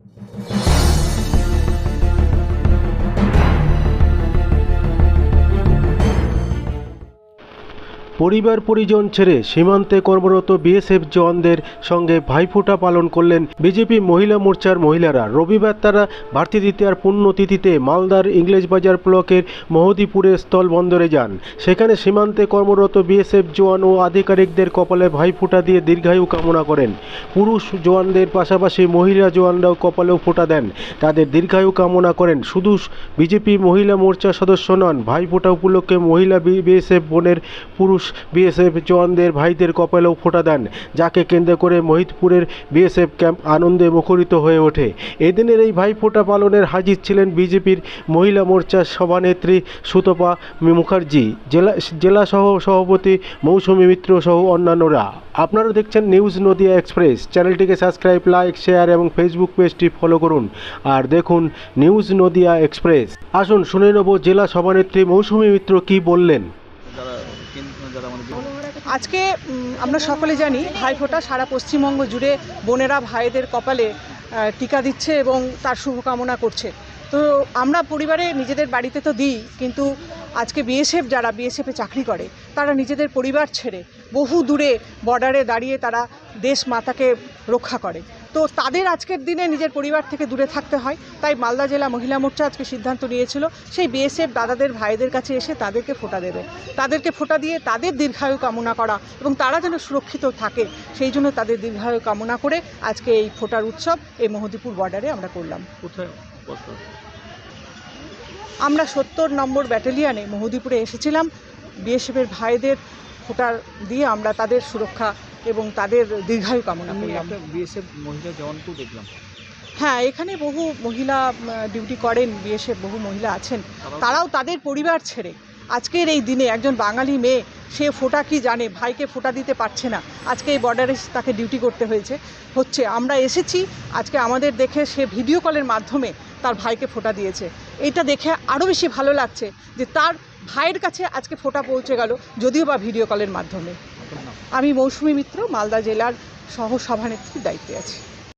you পরিবার পরিজন ছেড়ে সীমান্তে কর্মরত বিএসএফ জওয়ানদের সঙ্গে ভাইফোঁটা পালন করলেন বিজেপি মহিলা মোর্চার মহিলারা। রবিবার তারা ভারতী দ্বিতীয়ার পুণ্যতিথিতে মালদার ইংরেজবাজার ব্লকের মহদীপুরে স্থল বন্দরে যান। সেখানে সীমান্তে কর্মরত বিএসএফ জওয়ান ও আধিকারিকদের কপালে ভাইফোঁটা দিয়ে দীর্ঘায়ু কামনা করেন। পুরুষ জওয়ানদের পাশাপাশি মহিলা জওয়ানরাও কপালেও ফোঁটা দেন। তাদের দীর্ঘায়ু কামনা করেন। শুধু বিজেপি মহিলা মোর্চার সদস্য নন, ভাইফোঁটা উপলক্ষে মহিলা বিএসএফ বোনের পুরুষ বিএসএফ জওয়ানদের ভাইদের কপালেও ফোঁটা দেন, যাকে কেন্দ্র করে মহিতপুরের বিএসএফ ক্যাম্প আনন্দে মুখরিত হয়ে ওঠে। এদিনের এই ভাইফোঁটা পালনের হাজির ছিলেন বিজেপির মহিলা মোর্চার সভানেত্রী সুতপা মুখার্জি, জেলা জেলা সহ সভাপতি মৌসুমী মিত্র সহ অন্যান্যরা। আপনারা দেখছেন নিউজ নদিয়া এক্সপ্রেস। চ্যানেলটিকে সাবস্ক্রাইব, লাইক, শেয়ার এবং ফেসবুক পেজটি ফলো করুন। আর দেখুন নিউজ নদিয়া এক্সপ্রেস। আসুন শুনে নেব জেলা সভানেত্রী মৌসুমী মিত্র কি বললেন যারা কেন্দ্র যারা আমাদের আজকে আমরা সকলে জানি ভাইফোঁটা সারা পশ্চিমবঙ্গ জুড়ে বোনেরা ভাইদের কপালে টিকা দিচ্ছে এবং তার শুভকামনা করছে। তো আমরা পরিবারে নিজেদের বাড়িতে তো দিই, কিন্তু আজকে বিএসএফ যারা, বিএসএফে চাকরি করে, তারা নিজেদের পরিবার ছেড়ে বহু দূরে বর্ডারে দাঁড়িয়ে তারা দেশ মাতাকে রক্ষা করে। তো তাদের আজকের দিনে নিজের পরিবার থেকে দূরে থাকতে হয়। তাই মালদা জেলা মহিলা মোর্চা আজকে সিদ্ধান্ত নিয়েছিল সেই বিএসএফ দাদাদের ভাইদের কাছে এসে তাদেরকে ফোঁটা দেবে। তাদেরকে ফোঁটা দিয়ে তাদের দীর্ঘায়ু কামনা করা এবং তারা যেন সুরক্ষিত থাকে সেই জন্য তাদের দীর্ঘায়ু কামনা করে আজকে এই ফোঁটার উৎসব এই মহদীপুর বর্ডারে আমরা করলাম। কোথায়? আমরা সত্তর নম্বর ব্যাটালিয়ানে মহদীপুরে এসেছিলাম। বিএসএফের ভাইদের ফোঁটার দিয়ে আমরা তাদের সুরক্ষা এবং তাদের দীর্ঘায়ু কামনা করলাম। বিএসএফ মহিলা জওয়ানকেও দেখলাম। হ্যাঁ এখানে বহু মহিলা ডিউটি করেন বিএসএফ বহু মহিলা আছেন। তারাও- তাদের পরিবার ছেড়ে। আজকের এই দিনে একজন বাঙালি মেয়ে সে ফোঁটা কি জানে? ভাইকে ফোঁটা দিতে পারছে না। আজকে এই বর্ডারে তাকে ডিউটি করতে হয়েছে। হচ্ছে আমরা এসেছি আজকে আমাদের দেখে সে ভিডিও কলের মাধ্যমে তার ভাইকে ফোঁটা দিয়েছে। এটা দেখে আরও বেশি ভালো লাগছে যে তার ভাইয়ের কাছে আজকে ফোঁটা পৌঁছে গেল যদিও বা ভিডিও কলের মাধ্যমে। আমি মৌসুমী মিত্র মালদা জেলার সহ সভানেত্রীর দায়িত্বে আছি।